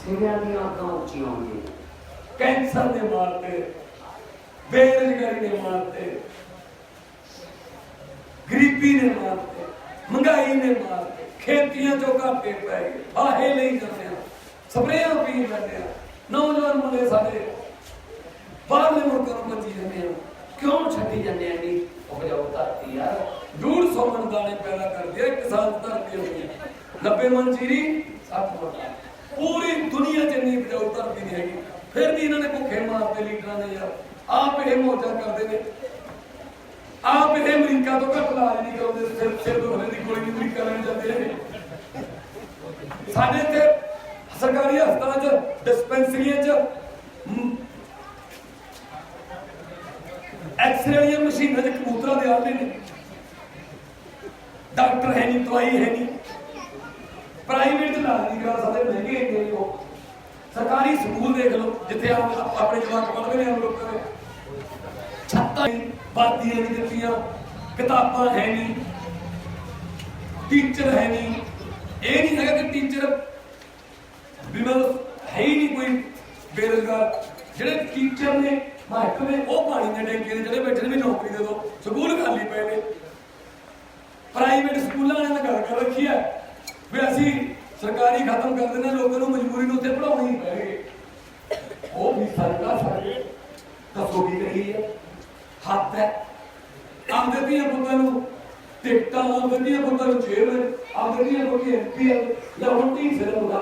ਸਿਰਿਆਂ ਦੀਆਂ ਅੱਖਾਂ ਉੱਚੀਆਂ ਹੁੰਦੀਆਂ ਕੈਂਸਰ ਨੇ ਮਾਰਤੇ ਬੇਰੁਜ਼ਗਾਰੀ ਨੇ ਮਾਰਤੇ ਗਰੀਬੀ ਨੇ ਮਾਰਤੇ ਮਹਿੰਗਾਈ ਨੇ ਮਾਰਤੇ ਖੇਤੀਆਂ ਚੋਂ ਘਾਟੇ ਪੈ ਗਏ ਆਹੇ ਲਈ ਜਾਂਦੇ ਆ, ਸਪਰੇਆਂ ਪੀ ਜਾਂਦੇ ਆ। ਨੌਜਵਾਨ ਮੁੰਡੇ ਸਾਡੇ, ਬਾਹਰਲੇ ਮੁਲਕਾਂ ਨੂੰ ਭੱਜੀ ਜਾਂਦੇ ਆ। ਕਿਉਂ ਛੱਡੀ ਜਾਂਦੇ ਆ ਨਹੀਂ ਉਪਜਾਊ ਧਰਤੀ ਆ। ਡੂਢ ਸੌ ਮਣ ਦਾਣੇ ਪੈਦਾ ਕਰਦੀ ਹੈ ਇੱਕ ਧਰਤੀ ਹੋਈ 90 ਮਣ ਜੀਰੀ 60 ਮਣ ਪੂਰੀ ਦੁਨੀਆ 'ਚ ਇੰਨੀ ਧਰਤੀ ਨਹੀਂ ਹੈਗੀ, ਫਿਰ ਵੀ ਇਹਨਾਂ ਨੇ ਭੁੱਖੇ ਮਾਰਦੇ ਲੀਡਰਾਂ ਨੇ ਯਾਰ। ਆਪ ਇਹ ਮੋਜਾ ਕਰਦੇ ਨੇ। ਆਪ ਇਹ ਅਮਰੀਕਾ ਤੋਂ ਘੱਟ ਇਲਾਜ ਨਹੀਂ ਕਰਾਉਂਦੇ ਸਿਰ ਸਿਰ ਦੁਖਣੇ ਦੀ ਗੋਲੀ ਅਮਰੀਕਾ ਲੈਣ ਜਾਂਦੇ ਨੇ। ਸਾਡੇ ਇੱਥੇ ਸਰਕਾਰੀ ਹਸਪਤਾਲਾਂ 'ਚ, ਡਿਸਪੈਂਸਰੀਆਂ 'ਚ ਐਕਸਰੇ ਵਾਲੀਆਂ ਮਸ਼ੀਨਾਂ 'ਚ ਕਬੂਤਰਾਂ ਦੇ ਆਉਂਦੇ ਨੇ। ਡਾਕਟਰ ਹੈ ਨਹੀਂ, ਦਵਾਈ ਹੈ ਨਹੀਂ। ਪ੍ਰਾਈਵੇਟ ਇਲਾਜ ਨਹੀਂ ਕਰਾ ਸਕਦੇ, ਮਹਿੰਗੇ ਹੈਗੇ ਨੇ ਉਹ। ਸਰਕਾਰੀ ਸਕੂਲ ਦੇਖ ਲਓ, ਜਿੱਥੇ ਆਪ ਆਪਣੇ ਜਵਾਕ ਪੜ੍ਹਦੇ ਨੇ, ਆਮ ਲੋਕਾਂ ਛੱਤਾਂ ਬਾਤੀਆਂ ਨਹੀਂ ਦਿੱਤੀਆਂ, ਕਿਤਾਬਾਂ ਹੈ ਨਹੀਂ ਟੀਚਰ ਹੈ ਨਹੀਂ। ਇਹ ਨਹੀਂ ਹੈਗਾ ਕਿ ਟੀਚਰ ਵੀ ਹੈ ਹੀ ਨਹੀਂ ਕੋਈ ਬੇਰੁਜ਼ਗਾਰ। ਜਿਹੜੇ ਟੀਚਰ ਨੇ, ਮਹਿਕਮੇ ਨੇ ਉਹ ਪਾਣੀ ਦੇ ਟੈਂਕੀ ਦੇ ਜਿਹੜੇ ਬੈਠੇ ਨੇ ਵੀ ਨੌਕਰੀ ਦੇ ਦਿਓ ਸਕੂਲ ਖਾਲੀ ਪਏ ਨੇ। ਪ੍ਰਾਈਵੇਟ ਸਕੂਲਾਂ ਵਾਲਿਆਂ ਨੇ ਗੱਲ ਕਰ ਰੱਖੀ ਹੈ। ਵੀ ਅਸੀਂ ਸਰਕਾਰੀ ਖਤਮ ਕਰ ਦਿੰਦੇ ਲੋਕਾਂ ਨੂੰ ਮਜਬੂਰੀ ਨੂੰ ਉੱਥੇ ਪੜਾਉਣਾ ਹੀ ਉਹ ਵੀ ਸਰਕਾਰ ਸਾਡੇ ਦੱਸੋ ਕੀ ਕਰੀਏ ਹੱਥ ਹੈ। ਆਪਦੇ ਧੀਆਂ ਪੁੱਤਾਂ ਨੂੰ ਟਿਕਟਾਂ ਆਪਦੇ ਧੀਆਂ ਪੁੱਤਾਂ ਨੂੰ ਚੇਅਰਮੈਨ ਆਪਦੇ ਧੀਆਂ ਪੁੱਤਾਂ ਐਮਪੀ ਜਾਂ ਹੁਣ ਟੀ ਫਿਲਮ ਦਾ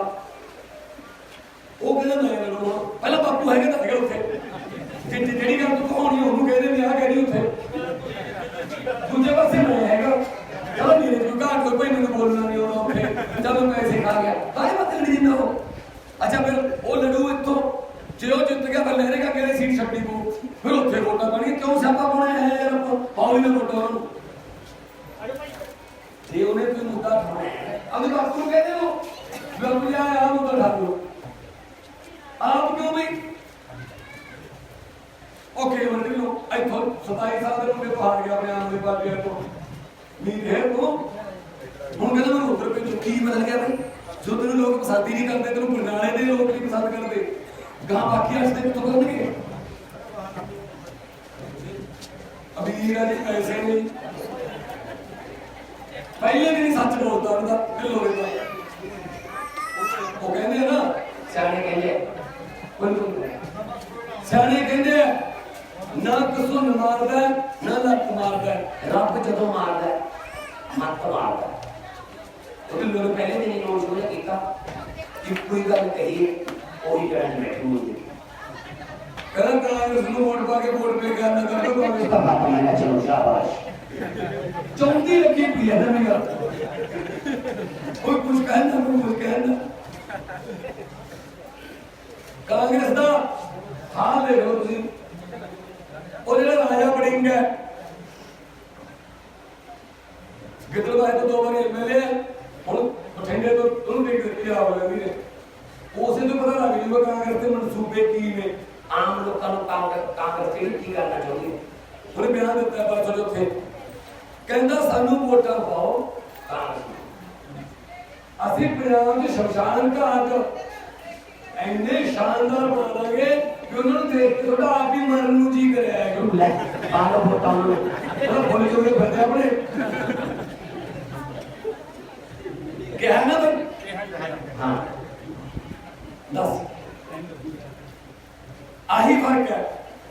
ਉਹ ਕਹਿੰਦਾ, ਮੈਂ ਲੜਾਉਣਾ ਪਹਿਲਾਂ ਬਾਪੂ ਹੈਗੇ ਤਾਂ ਹੈਗੇ ਉੱਥੇ। ਜਿਹੜੀ ਗੱਲ ਤੂੰ ਕਹਾਉਣੀ ਉਹਨੂੰ ਕਹਿੰਦੇ ਵੀ ਆ ਕਹਿੰਦੀ ਉੱਥੇ। ਦੂਜੇ ਪਾਸੇ ਮੈਂ ਹੈਗਾ ਚਲੋ ਮੇਰੇ ਨੂੰ ਘਾਟ ਕੋਈ ਭਾਈ ਮੈਨੂੰ ਬੋਲਣਾ ਨਹੀਂ ਆਉਣਾ ਉੱਥੇ ਜਦੋਂ ਮੈਂ ਸਿਖਾ ਗਿਆ ਕਾਹਦੇ ਵਾਸਤੇ ਲੜੀ ਅੱਛਾ ਫਿਰ ਉਹ ਲੜੂ ਇੱਥੋਂ ਜੇ ਉਹ ਜਿੱਤ ਗਿਆ ਫਿਰ ਲਹਿਰੇਗਾ ਕਿਹੜੇ ਸੀਟ ਛੱਡੀ ਪਊ। ਫਿਰ ਉੱਥੇ ਵੋਟਾਂ ਪਾਣੀ ਕਿਉਂ ਸਿਆਪਾ ਪਾਉਣਾ ਹੈ ਯਾਰ ਪਾਓ ਹੀ ਨਾ ਵੋਟਾਂ ਉਹਨੂੰ। ਜੇ ਉਹਨੇ ਕੋਈ ਮੁੱਦਾ ਠਾਉਣਾ ਅਗਰ ਬਾਪੂ ਨੂੰ ਕਹਿੰਦੇ ਹੋ ਬਾਪੂ ਜੀ ਆ ਮੁੱਦਾ ਠਾ ਆਪ ਕਿਉਂ ਵੀ ਓਕੇ ਮੰਨ ਲਓ ਇੱਥੋਂ 27 ਸਾਲ ਦੇ ਮੁੰਡੇ ਤੋਂ ਹਾਰ ਗਿਆ ਆਪਣੇ ਆਮ ਦੇ ਪਾਰਟੀ ਤੋਂ ਨਹੀਂ ਹੈ ਤੂੰ। ਹੁਣ ਕਹਿੰਦਾ ਮੈਨੂੰ ਉਧਰ ਭੇਜੋ ਕੀ ਬਦਲ ਗਿਆ ਬਈ? ਜੋ ਤੈਨੂੰ ਲੋਕ ਪਸੰਦ ਹੀ ਨਹੀਂ ਕਰਦੇ ਤੈਨੂੰ ਬਰਨਾਲੇ ਦੇ ਲੋਕ ਨਹੀਂ ਪਸੰਦ ਕਰਦੇ। ਗਾਂ ਬਾਕੀ ਰਸਤੇ ਕਿੱਥੋਂ ਕਰਨਗੇ? ਅਮੀਰਾਂ ਦੇ ਪੈਸੇ ਨਹੀਂ ਪਹਿਲੇ ਵੀ ਨਹੀਂ ਸੱਚ ਬੋਲਦਾ ਉਹਦਾ ਦਿਲ ਹੋਵੇ ਤਾਂ ਉਹ ਕਹਿੰਦੇ ਨਾ ਸਿਆਣੇ ਕਹਿੰਦੇ ਸਿਆਣੇ ਕਹਿੰਦੇ ਨਾ ਕਸੂਨ ਮਾਰਦਾ ਨਾ ਲੱਤ ਮਾਰਦਾ। ਰੱਬ ਜਦੋਂ ਮਾਰਦਾ ਮੱਤ ਮਾਰਦਾ। ਉਹ ਲੋਕ ਪਹਿਲੇ ਦਿਨ ਕਿ ਕੋਈ ਗੱਲ ਕਹੀ ਉਹੀ ਕਰਨ ਬੈਠੇ ਹੁੰਦੇ ਕਹਿੰਦਾ ਕਾਂਗਰਸ ਨੂੰ ਵੋਟ ਪਾ ਕੇ ਵੋਟ ਪੇ ਕਰਨਾ ਕਰ ਦੋ ਕਾਂਗਰਸ ਤਾਂ ਬਾਤ ਮੈਂ ਚਲੋ ਸ਼ਾਬਾਸ਼। ਚੌਂਦੀ ਲੱਗੀ ਪਈ ਹੈ ਨਾ ਮੇਰਾ। ਕੋਈ ਕੁਝ ਕਹਿੰਦਾ ਕੋਈ ਕੁਝ ਕਹਿੰਦਾ ਕਾਂਗਰਸ ਦਾ ਹਾਲ ਦੇ ਲੋ ਤੁਸੀਂ। ਉਹ ਜਿਹੜਾ ਰਾਜਾ ਬੜਿੰਗ ਹੈ ਗਿੱਦੜਬਾਈ ਤੋਂ ਦੋ ਵਾਰੀ ਐਮਐਲਏ ਹੁਣ ਬਠਿੰਡੇ ਤੋਂ ਉਹਨੂੰ ਦੇਖ ਦਿੱਤੀ ਆ ਹੋਇਆ ਵੀ ਨੇ ਉਸੇ ਤੋਂ ਪਤਾ ਲੱਗ ਜੂਗਾ ਕਾਂਗਰਸ ਦੇ ਮਨਸੂਬੇ ਕੀ ਨੇ। ਆਮ ਲੋਕਾਂ ਨੂੰ ਕਾਂਗਰਸ ਕਾਂਗਰਸ ਕੀ ਕਰਨਾ ਚਾਹੁੰਦੀ ਹੈ ਉਹਨੇ ਬਿਆਨ ਦਿੱਤਾ ਪਰਸੋਂ ਦੇ ਉੱਥੇ। ਕਹਿੰਦਾ ਸਾਨੂੰ ਵੋਟਾਂ ਪਾਓ। ਕਾਂਗਰਸ। ਅਸੀਂ ਪੰਜਾਬ ਦੇ ਸ਼ਮਸ਼ਾਨ ਘਾਟ ਐਨੇ ਸ਼ਾਨਦਾਰ ਬਣਾ ਦਾਂਗੇ ਕਿ ਉਹਨਾਂ ਨੂੰ ਦੇਖ ਕੇ ਤੁਹਾਡਾ ਆਪ ਹੀ ਮਰਨ ਨੂੰ ਜੀ ਕਰਿਆ ਹੈ ਲੈ ਪਾਲੋ ਵੋਟਾਂ ਨੂੰ। ਉਹ ਬੋਲੇ ਜੋਗੇ ਬੰਦੇ ਆਪਣੇ ਕਿਹਾ ਨਾ ਬਈ ਹਾਂ ਦੱਸ। ਆਹੀ ਫ਼ਰਕ ਹੈ।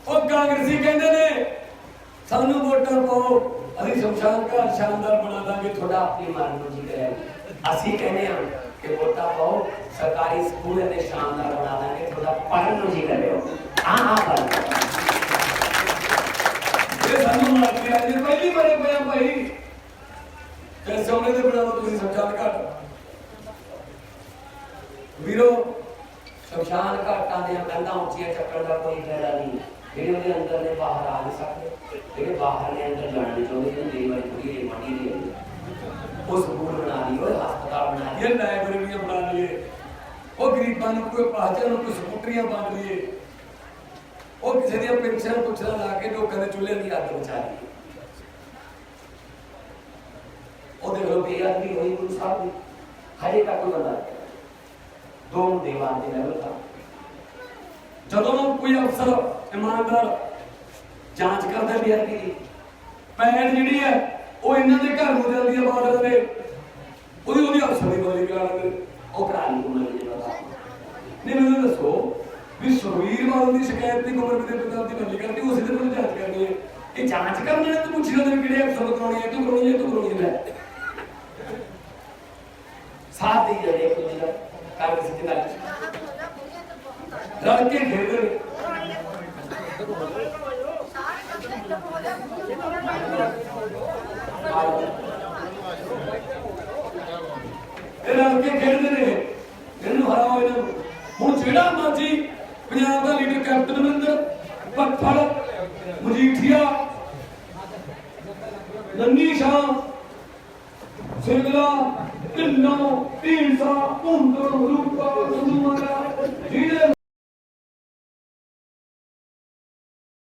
ਉਹ ਕਾਂਗਰਸੀ ਕਹਿੰਦੇ ਨੇ, ਸਾਨੂੰ ਵੋਟਾਂ ਪਾਓ, ਅਸੀਂ ਸ਼ਮਸ਼ਾਨ ਘਾਟ ਸ਼ਾਨਦਾਰ ਬਣਾ ਦਾਂਗੇ, ਤੁਹਾਡਾ ਤੁਹਾਡਾ ਆਪਣੀ ਮਰਨ ਨੂੰ ਜੀ ਕਰਿਆ ਅਸੀਂ ਕਹਿੰਦੇ ਹਾਂ ਕਿ ਵੋਟਾਂ ਪਾਓ, ਸਰਕਾਰੀ ਸਕੂਲ ਦੇ ਸ਼ਾਨਦਾਰ ਬਣਾ ਦਾਂਗੇ, ਤੁਹਾਡਾ ਪੜ੍ਹਨ ਨੂੰ ਜੀ ਕਰਿਓ ਹਾਂ। ਹਾਂ ਪਰ ਇਹ ਸਾਨੂੰ ਮਾਰ ਕੇ ਆ ਜੇ ਪਹਿਲੀ ਵਾਰੇ ਪਿਆ ਭਾਈ ਤੇ ਸੋਨੇ ਦੇ ਬਣਾਓ ਤੁਸੀਂ ਸ਼ਮਸ਼ਾਨ ਘਾਟ। ਵੀਰੋ ਸ਼ਮਸ਼ਾਨ ਘਾਟਾਂ ਦੀਆਂ ਕੰਧਾਂ ਉੱਚੀਆਂ ਚੱਕਣ ਦਾ ਕੋਈ ਫਾਇਦਾ ਨਹੀਂ। ਜਿਹੜੇ ਉਹਦੇ ਅੰਦਰ ਨੇ ਬਾਹਰ ਆ ਨਹੀਂ ਸਕਦੇ। ਜਿਹੜੇ ਬਾਹਰ ਨੇ ਅੰਦਰ ਜਾਣਾ ਨਹੀਂ ਚਾਹੁੰਦੇ ਜਿਹਨੂੰ ਦੇਈ ਵਾਰੀ ਥੋੜੀ ਜਿਹੀ ਮਾਟੀ ਦੀ ਹੈ ਉਹ ਸਕੂਲ ਬਣਾ ਲਈ, ਉਹ ਹਸਪਤਾਲ ਬਣਾ ਲਈ। ਲਾਇਬ੍ਰੇਰੀਆਂ ਬਣਾ ਲਈਏ। ਉਹ ਗਰੀਬਾਂ ਨੂੰ ਕੋਈ ਪਾਚਾ ਨੂੰ ਕੋਈ ਸਕੂਟਰੀਆਂ ਬਣ ਲਈਏ। ਉਹ ਕਿਸੇ ਦੀਆਂ ਪੈਨਸ਼ਨ ਪੁੱਛਣਾ ਲਾ ਕੇ ਲੋਕਾਂ ਦੇ ਚੁੱਲ੍ਹੇ ਦੀ ਅੱਗ ਬਚਾ ਲਈਏ। ਉਹਦੇ ਕੋਲ ਬੇਅਦਬੀ ਹੋਈ ਗੁਰੂ ਸਾਹਿਬ ਦੀ। ਹਜੇ ਤੱਕ ਕੋਈ ਬੰਦਾ ਦੋ ਦੇਵਾਂ ਦੇ ਲੈਵਲ ਤੱਕ। ਜਦੋਂ ਕੋਈ ਅਫਸਰ, ਇਮਾਨਦਾਰ ਜਾਂਚ ਕਰਦਾ ਬੀਆਰਪੀ ਦੀ ਪੈਡ ਜਿਹੜੀ ਹੈ, ਉਹ ਇਹਨਾਂ ਦੇ ਘਰ ਨੂੰ ਜਾਂਦੀ ਹੈ ਬਾਦਲ ਦੇ ਉਹਦੀ ਉਹਦੀ ਅਫਸਰ ਦੀ ਬਦਲੀ ਕਰਾ ਲੈਂਦੇ। ਉਹ ਕਰਾ ਲਈ ਉਹਨਾਂ ਨੇ ਜਿਹੜਾ ਨਹੀਂ, ਮੈਨੂੰ ਦੱਸੋ ਵੀ ਸੁਰਵੀਰ ਬਾਦਲ ਦੀ ਸ਼ਿਕਾਇਤ ਦੀ ਕਮਰ ਦੇ ਪੰਜਾਬ ਦੀ ਬਦਲੀ ਕਰਨੀ ਉਸੇ ਦੇ ਕੋਲ ਜਾਂਚ ਕਰਨੀ ਹੈ। ਇਹ ਜਾਂਚ ਕਰਨ ਵਾਲੇ ਤੋਂ ਪੁੱਛੀ ਜਾਂਦੇ ਕਿਹੜੇ ਅਫਸਰ ਕਰਾਉਣੀ ਹੈ ਤੂੰ ਕਰਾਉਣੀ ਹੈ ਤੂੰ ਕਰਾਉਣੀ ਹੈ ਸਾਥ ਦੇ ਜਿਹੜੇ ਇੱਕ ਦੂਜੇ ਦਾ ਕਰ ਕਿਸੇ ਦੇ ਨਾਲ ਰਲ ਕੇ ਖੇਡਦੇ ਇਹ ਰਲ ਕੇ ਖੇਡਦੇ ਨੇ। ਇਹਨੂੰ ਹਰਾਓ ਇਹਨਾਂ। ਨੂੰ ਹੁਣ ਜਿਹੜਾ ਮਰਜ਼ੀ ਪੰਜਾਬ ਦਾ ਲੀਡਰ ਕੈਪਟਨ ਅਮਰਿੰਦਰ ਪੱਥਰ ਮਜੀਠੀਆ, ਨੰਨੀ ਸ਼ਾਹ ਸਿੰਗਲਾ ਢਿੱਲੋਂ ਢੀਂਸਾ ਭੁੰਦਰ ਰੂਪਾ ਸੰਧੂ